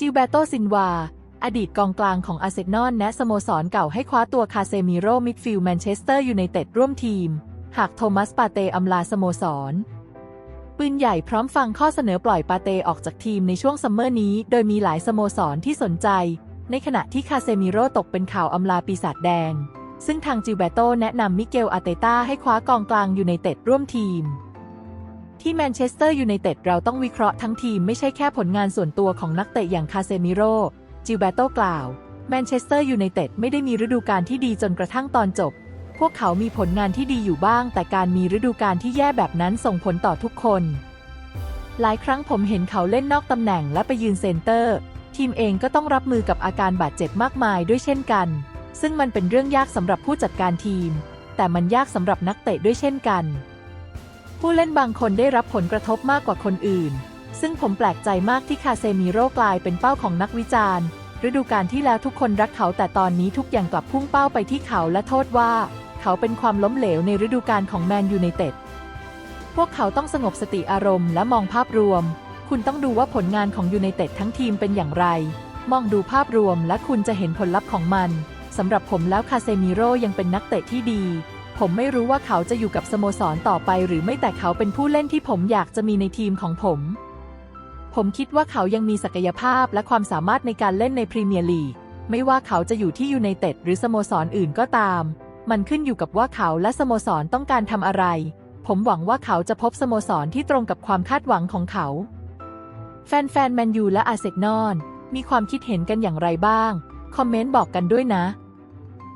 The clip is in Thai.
จิลเบโตซินวา อดีตกองกลางของอาร์เซนอลและสโมสรเก่าให้คว้าตัวคาเซมิโร่มิดฟิลด์แมนเชสเตอร์ยูไนเต็ดร่วมทีม หากโทมัสปาเตอำลาสโมสร ปืนใหญ่พร้อมฟังข้อเสนอปล่อยปาเตออกจากทีมในช่วงซัมเมอร์นี้ โดยมีหลายสโมสรที่สนใจ ในขณะที่คาเซมิโร่ตกเป็นข่าวอำลาปีศาจแดง ซึ่งทางจิลเบโตแนะนำมิเกลอาเตต้าให้คว้ากองกลางยูไนเต็ดร่วมทีม ที่แมนเชสเตอร์ยูไนเต็ดเราต้องวิเคราะห์ทั้งทีมไม่ใช่แค่ผลงานส่วนตัวของนักเตะอย่างคาเซมิโร่จิลเบโตกล่าว แมนเชสเตอร์ยูไนเต็ดไม่ได้มีฤดูกาลที่ดีจนกระทั่งตอนจบ พวกเขามีผลงานที่ดีอยู่บ้าง แต่การมีฤดูกาลที่แย่แบบนั้นส่งผลต่อทุกคน หลายครั้งผมเห็นเขาเล่นนอกตำแหน่งและไปยืนเซนเตอร์ ทีมเองก็ต้องรับมือกับอาการบาดเจ็บมากมายด้วยเช่นกัน ซึ่งมันเป็นเรื่องยากสำหรับผู้จัดการทีม แต่มันยากสำหรับนักเตะด้วยเช่นกัน ผู้เล่นบางคนได้รับผลกระทบมากกว่าคนอื่น ซึ่งผมแปลกใจมากที่คาเซมิโร่กลายเป็นเป้าของนักวิจารณ์ ฤดูกาลที่แล้วทุกคนรักเขาแต่ตอนนี้ทุกอย่างกลับพุ่งเป้าไปที่เขาและโทษว่า เขาเป็นความล้มเหลวในฤดูกาลของแมนยูไนเต็ด พวกเขาต้องสงบสติอารมณ์และมองภาพรวม คุณต้องดูว่าผลงานของยูไนเต็ดทั้งทีมเป็นอย่างไร มองดูภาพรวมและคุณจะเห็นผลลัพธ์ของมันสำหรับผมแล้วคาเซมิโร่ยังเป็นนักเตะที่ดี ผมไม่รู้ว่าเขาจะอยู่กับสโมสรต่อไปหรือไม่แต่เขาเป็นผู้เล่นที่ผมอยากจะมีในทีมของผม ผมคิดว่าเขายังมีศักยภาพและความสามารถในการเล่นในพรีเมียร์ลีก ไม่ว่าเขาจะอยู่ที่ยูไนเต็ดหรือสโมสรอื่นก็ตาม มันขึ้นอยู่กับว่าเขาและสโมสรต้องการทำอะไร ผมหวังว่าเขาจะพบสโมสรที่ตรงกับความคาดหวังของเขา แฟนๆแมนยูและอาร์เซนอลมีความคิดเห็นกันอย่างไรบ้าง คอมเมนต์บอกกันด้วยนะ